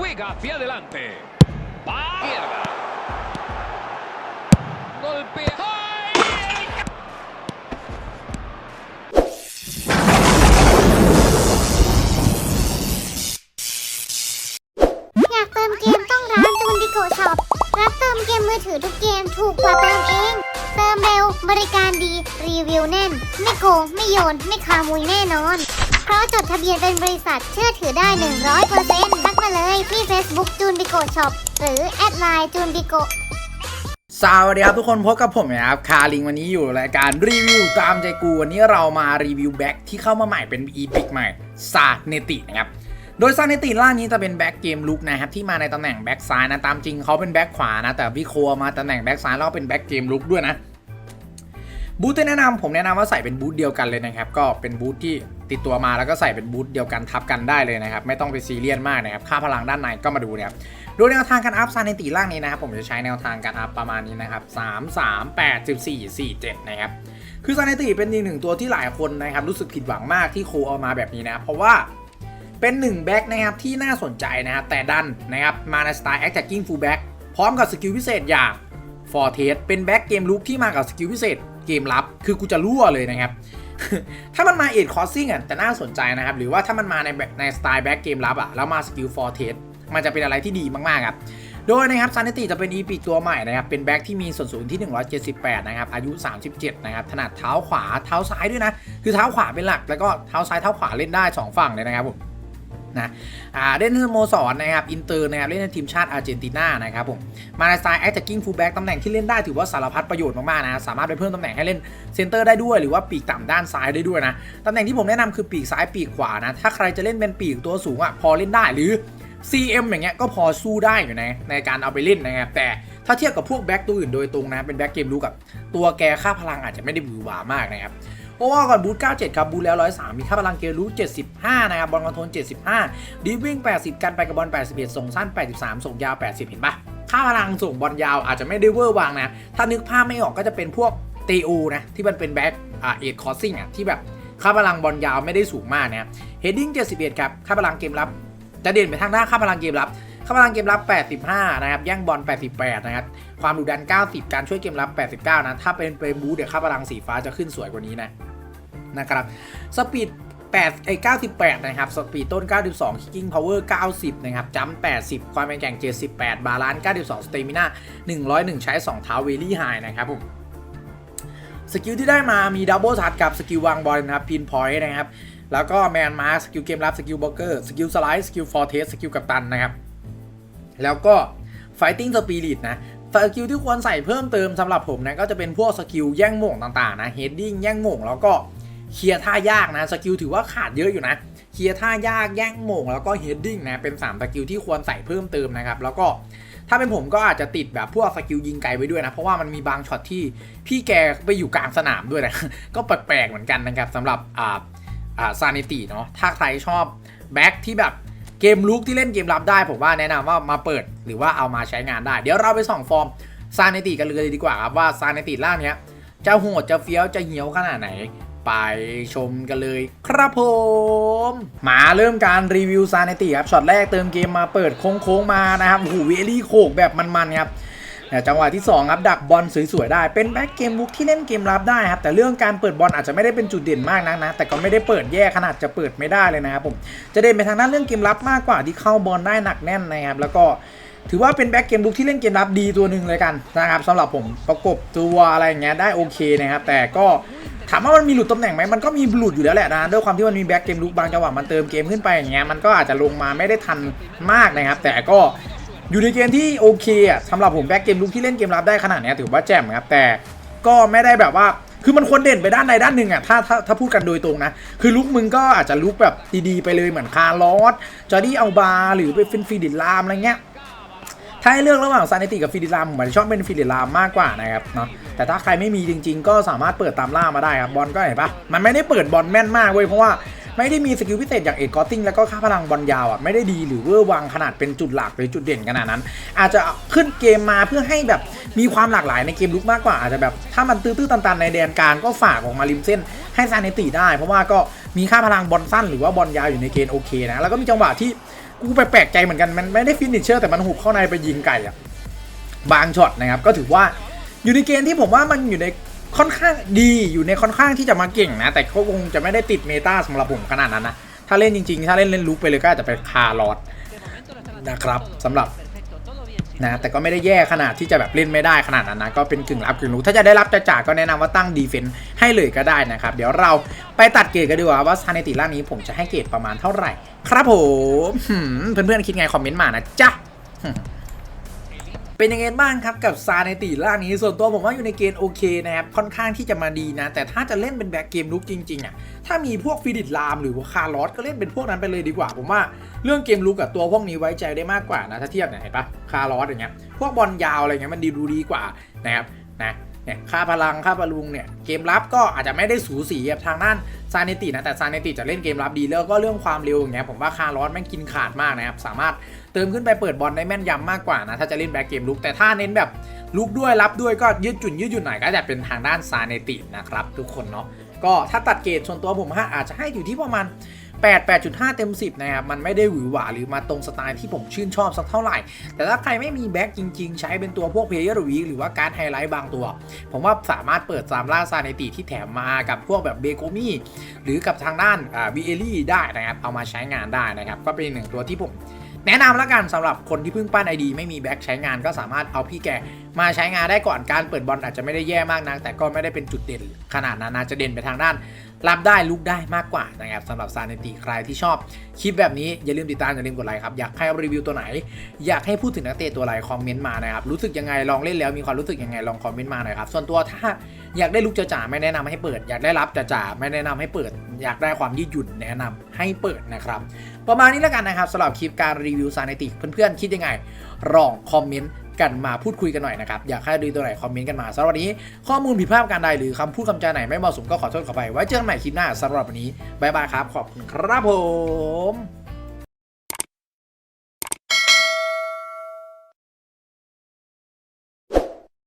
juega hacia adelante. Va izquierda. Golpea. อยากเติมเกมต้องร้านจูนดิโกช็อป รับเติมเกมมือถือทุกเกมถูกกว่าเติมเอง เติมเร็ว บริการดี รีวิวแน่น ไม่โกง ไม่โยน ไม่คามุยแน่นอน เพราะจดทะเบียนเป็นบริษัทเชื่อถือได้ 100%ทัก มาเลยที่ Facebook จูนดิโกช็อปหรือแอดไลน์จูนดิโกสวัสดีครับทุกคนพบกับผมนะครับคาริงวันนี้อยู่รายการรีวิวตามใจกูวันนี้เรามารีวิวแบ็กที่เข้ามาใหม่เป็นอีพิกใหม่ซาเนตินะครับโดยซาเนติล่างนี้จะเป็นแบ็กเกมลุกนะครับที่มาในตำแหน่งแบ็กซ้ายนะตามจริงเขาเป็นแบ็กขวานะแต่วิโคมาตำแหน่งแบ็กซ้ายแล้วเป็นแบ็กเกมลุกด้วยนะ บูทที่แนะนำผมแนะนำว่าใส่เป็นบูทเดียวกันเลยนะครับ ก็เป็นบูทที่ติดตัวมาแล้วก็ใส่เป็นบูทเดียวกันทับกันได้เลยนะครับ ไม่ต้องไปซีเรียสมากนะครับ ค่าพลังด้านในก็มาดูนะครับดยแนวทางการอัพซานิติล่างนี้นะครับ ผมจะใช้แนวทางการอัพประมาณนี้นะครับ3 3 8 14 4 7นะครับคือซานิติเป็นอีกหนึ่งตัวที่หลายคนนะครับรู้สึกผิดหวังมากที่โคเอามาแบบนี้นะเพราะว่าเป็นหนึ่งแบ็กนะครับที่น่าสนใจนะครับแต่ดันนะครับมาในสไตล์ attacking full back พร้อมกับสกิลพิเศษอย่างฟอร์เทสเป็นแบ็กเกมลุกที่มากับสกิลพิเศษ เกมลับ คือกูจะรั่วเลยนะครับ ถ้ามันมาเอ็ดคอร์ซิ่งอะจะน่าสนใจนะครับ หรือว่าถ้ามันมาในแบบในสไตล์แบ็กเกมลับอะแล้วมาสกิลฟอร์เทสมันจะเป็นอะไรที่ดีมากๆครับโดยนะครับซานิติจะเป็นอีพิกตัวใหม่นะครับ เป็นแบ็กที่มีส่วนสูงที่ 178 นะครับ อายุ 37 นะครับ ถนัดเท้าขวาเท้าซ้ายด้วยนะ คือเท้าขวาเป็นหลัก แล้วก็เท้าซ้ายเท้าขวาเล่นได้ 2 ฝั่งเลยนะครับผม นะอ่าเล่นสโมสรนะครับอินเตอร์นะครับเล่นในทีมชาติอาร์เจนตินานะครับผมมาในสไตล์ attacking fullback ตำแหน่งที่เล่นได้ถือว่าสารพัดประโยชน์มากๆนะสามารถไปเพิ่มตำแหน่งให้เล่นเซนเตอร์ได้ด้วยหรือว่าปีกต่ำด้านซ้ายได้ด้วยนะตำแหน่งที่ผมแนะนำคือปีกซ้ายปีกขวานะถ้าใครจะเล่นเป็นปีกตัวสูงอะพอเล่นได้หรือ CM อย่างเงี้ยก็พอสู้ได้อยู่ในในการเอาไปเล่นนะครับแต่ถ้าเทียบกับพวกแบ็กตัวอื่นโดยตรงนะเป็นแบ็กเกมรู้กับตัวแกค่าพลังอาจจะไม่ได้บือหวามากนะครับ เพราะว่าก่อนบูท97 ครับบูทแล้ว 103 มีค่าพลังเกมรู้75 นะครับบอลคอนโทรล75 ดีวิ่ง 80 กันไปกับบอล81 ส่งสั้น 83 ส่งยาว 80 เห็นปะค่าพลังส่งบอลยาวอาจจะไม่ได้เวอร์วางนะ ถ้านึกภาพไม่ออกก็จะเป็นพวกเตอูนะ ที่มันเป็นแบ็กอ่าเอ็ดคอร์ซิ่งอะที่แบบค่าพลังบอลยาวไม่ได้สูงมากนะเฮดดิ้ง71 ครับค่าพลังเกมรับ จะเด่นไปทางด้านค่าพลังเกมรับค่าพลังเกมรับ 85 นะครับ แย่งบอล 88 นะครับ ความดุดัน 90 การช่วยเกมรับ 89 นะ ถ้าเป็นเปบูเดี๋ยวค่าพลังสีฟ้าจะขึ้นสวยกว่านี้นะ นะครับสปีด8ไอ้98 นะครับ สปีดต้น 92คิกกิ้งพาวเวอร์90 นะครับจัมป์80 ความแข็งแกร่ง 78 บาลานซ์92 สเตมิน่า101 ใช้ 2 เท้าเวลี่ไฮนะครับผม สกิลที่ได้มามีดับเบิลทัดกับสกิลวางบอลนะครับ พินพอยต์นะครับ แล้วก็แมนมาร์สกิลเกมรับ สกิลบล็อกเกอร์ สกิลสไลด์ สกิลฟอร์เทส สกิลกัปตันนะครับ แล้วก็ Fighting Spirit นะสกิลที่ควรใส่เพิ่มเติมสำหรับผมนะ ก็จะเป็นพวกสกิลแย่งโหม่งต่างๆนะ Heading แย่งโหม่งแล้วก็ เคลียร์ท่ายากนะสกิลถือว่าขาดเยอะอยู่นะเคลียร์ท่ายากแย่งโมงแล้วก็ Heading นะเป็น3สกิลที่ควรใส่เพิ่มเติมนะครับแล้วก็ถ้าเป็นผมก็อาจจะติดแบบพวกสกิลยิงไกลไว้ด้วยนะ เพราะว่ามันมีบางช็อตที่พี่แกไปอยู่กลางสนามด้วยนะ ก็แปลกๆเหมือนกันนะครับสำหรับอ่าอ่าซานิติเนาะถ้าใครชอบแบ็คที่แบบเกมลุกที่เล่นเกมรับได้ ผมว่าแนะนำว่ามาเปิดหรือว่าเอามาใช้งานได้ เดี๋ยวเราไปส่องฟอร์มซานิติกันเลยดีกว่าครับว่าซานิติล่างเนี้ยจะโหดจะเฟี้ยวจะเหี่ยวขนาดไหน ไปชมกันเลยครับผม มาเริ่มการรีวิวซานิติครับช็อตแรกเติมเกมมาเปิดโค้งๆมานะครับโอ้โหเวลี่โขกแบบมันๆครับจังหวะที่ 2 ครับดักบอลสวยๆได้เป็นแบ็กเกมลุกที่เล่นเกมรับได้ครับแต่เรื่องการเปิดบอลอาจจะไม่ได้เป็นจุดเด่นมากนักนะ แต่ก็ไม่ได้เปิดแย่ขนาดจะเปิดไม่ได้เลยนะครับผมจะเด่นไปทางด้านเรื่องเกมรับมากกว่าที่เข้าบอลได้หนักแน่นนะครับแล้วก็ถือว่าเป็นแบ็กเกมลุกที่เล่นเกมรับดีตัวหนึ่งเลยกันนะครับสำหรับผมประกบตัวอะไรอย่างเงี้ยได้โอเคนะครับแต่ก็ ถามว่ามันมีหลุดตำแหน่งไหมมันก็มีหลุดอยู่แล้วแหละนะด้วยความที่มันมีแบ็กเกมลุกบางจังหวะมันเติมเกมขึ้นไปอย่างเงี้ยมันก็อาจจะลงมาไม่ได้ทันมากนะครับ แต่ก็อยู่ในเกมที่โอเคอะสำหรับผมแบ็กเกมลุกที่เล่นเกมรับได้ขนาดนี้ถือว่าแจ่มครับแต่ก็ไม่ได้แบบว่าคือมันควรเด่นไปด้านใดด้านหนึ่งอะถ้าถ้าถ้าพูดกันโดยตรงนะ คือลุกมึงก็อาจจะลุกแบบดีๆไปเลยเหมือนคาร์ลอสจอร์ดี้อัลบาหรือเป็นฟินฟิดิลามอะไรเงี้ย ถ้าให้เลือกระหว่างซานิติกับฟิดิลามผมอาจจะชอบเป็นฟิดิลามมากกว่านะครับเนาะแต่ถ้าใครไม่มีจริง ๆ ก็สามารถเปิดตามล่ามาได้ครับบอลก็เห็นปะมันไม่ได้เปิดบอลแม่นมากเว้ยเพราะว่าไม่ได้มีสกิลพิเศษอย่างเอกกอตติ้งแล้วก็ค่าพลังบอลยาวอะไม่ได้ดีหรือเวอร์วังขนาดเป็นจุดหลักหรือจุดเด่นขนาดนั้น อาจจะขึ้นเกมมาเพื่อให้แบบมีความหลากหลายในเกมลุกมากกว่าอาจจะแบบถ้ามันตื้อๆตันๆในแดนกลางก็ฝากออกมาริมเส้นให้ซานิติได้ เพราะว่าก็มีค่าพลังบอลสั้นหรือว่าบอลยาวอยู่ในเกณฑ์โอเคนะแล้วก็มีจังหวะที่ กูไปแปลกใจเหมือนกันมันไม่ได้ฟินิชเชอร์แต่มันหุบเข้าในไปยิงไก่อะบางช็อตนะครับก็ถือว่าอยู่ในเกณฑ์ที่ผมว่ามันอยู่ในค่อนข้างดีอยู่ในค่อนข้างที่จะมาเก่งนะ แต่ก็คงจะไม่ได้ติดเมตาสำหรับผมขนาดนั้นนะถ้าเล่นจริงๆ ถ้าเล่นเล่นลุกไปเลยก็อาจจะไปคาร์ลอดนะครับสำหรับ นะแต่ก็ไม่ได้แย่ขนาดที่จะแบบเล่นไม่ได้ขนาดนั้นนะก็เป็นกึ่งรับกึ่งรู้ถ้าจะได้รับจะจ่าก็แนะนำว่าตั้งดีเฟนต์ให้เลยก็ได้นะครับ เดี๋ยวเราไปตัดเกรดกันดีกว่าว่าซาเนติล่างนี้ผมจะให้เกรดประมาณเท่าไหร่ ครับผมหืมเพื่อนๆคิดไงคอมเมนต์มานะจ๊ะ เป็นยังไงบ้างครับกับซาในตีล่างนี้ส่วนตัวผมว่าอยู่ในเกณฑ์โอเคนะครับค่อนข้างที่จะมาดีนะ แต่ถ้าจะเล่นเป็นแบ็กเกมลุกจริงๆอะถ้ามีพวกฟิดิตลามหรือว่าคาร์ลอสก็เล่นเป็นพวกนั้นไปเลยดีกว่า ผมว่าเรื่องเกมลุกกับตัวพวกนี้ไว้ใจได้มากกว่านะถ้าเทียบเนี่ยเห็นปะคาร์ลอสอย่างเงี้ยพวกบอลยาวอะไรเงี้ยมันดีดูดีกว่านะครับนะ เนี่ยค่าพลังค่าบอลลูนเนี่ยเกมรับก็อาจจะไม่ได้สูสีกับทางด้านซาเนตินะแต่ซาเนติจะเล่นเกมรับดีแล้วก็เรื่องความเร็วอย่างเงี้ยผมว่าคาร์ลอสแม่งกินขาดมากนะครับสามารถเติมขึ้นไปเปิดบอลได้แม่นยำมากกว่านะถ้าจะเล่นแบ็กเกมลุกแต่ถ้าเน้นแบบลุกด้วยรับด้วยก็ยืดหยุ่นยืดหยุ่นหน่อยก็จะเป็นทางด้านซาเนตินะครับทุกคนเนาะก็ถ้าตัดเกรดส่วนตัวผมฮะอาจจะให้อยู่ที่ประมาณ 8 8.5 เต็ม 10 นะครับ มันไม่ได้หวือหวาหรือมาตรงสไตล์ที่ผมชื่นชอบสักเท่าไหร่ แต่ถ้าใครไม่มีแบ็กจริง ๆ ใช้เป็นตัวพวกเพลเยอร์วีหรือว่าการ์ดไฮไลท์บางตัว ผมว่าสามารถเปิดซามล่าซาเนติที่แถมมากับพวกแบบเบโกมี่หรือกับทางด้านอ่าวีเอลี่ได้นะครับ เอามาใช้งานได้นะครับ ก็เป็นหนึ่งตัวที่ผม แนะนำแล้วกันสำหรับคนที่เพิ่งปั้นไอดีไม่มีแบ็คใช้งานก็สามารถเอาพี่แกมาใช้งานได้ก่อนการเปิดบอลอาจจะไม่ได้แย่มากนัก แต่ก็ไม่ได้เป็นจุดเด่นขนาดนั้นนะจะเด่นไปทางด้าน รับได้ลุกได้มากกว่านะครับสำหรับซาเนติใครที่ชอบคลิปแบบนี้อย่าลืมติดตามอย่าลืมกดไลค์ครับอยากให้รีวิวตัวไหน อยากให้พูดถึงนักเตะตัวอะไรคอมเมนต์มานะครับรู้สึกยังไงลองเล่นแล้วมีความรู้สึกยังไงลองคอมเมนต์มาหน่อยครับส่วนตัวถ้า อยากได้ลุกจ๋าๆไม่แนะนำให้เปิด อยากได้รับจ๋าๆไม่แนะนำให้เปิด อยากได้ความยืดหยุ่นแนะนำให้เปิดนะครับ ประมาณนี้แล้วกันนะครับสำหรับคลิปการรีวิวซาเนติเพื่อนๆคิดยังไงลองคอมเมนต์กันมาพูดคุยกันหน่อยนะครับอยากให้ดูตัวไหนคอมเมนต์กันมาสำหรับวันนี้ ข้อมูลผิดพลาดการใดหรือคำพูดคำจาไหนไม่เหมาะสมก็ขอโทษขอไปไว้เจอกันใหม่คลิปหน้าสำหรับวันนี้บายบายครับขอบคุณครับผม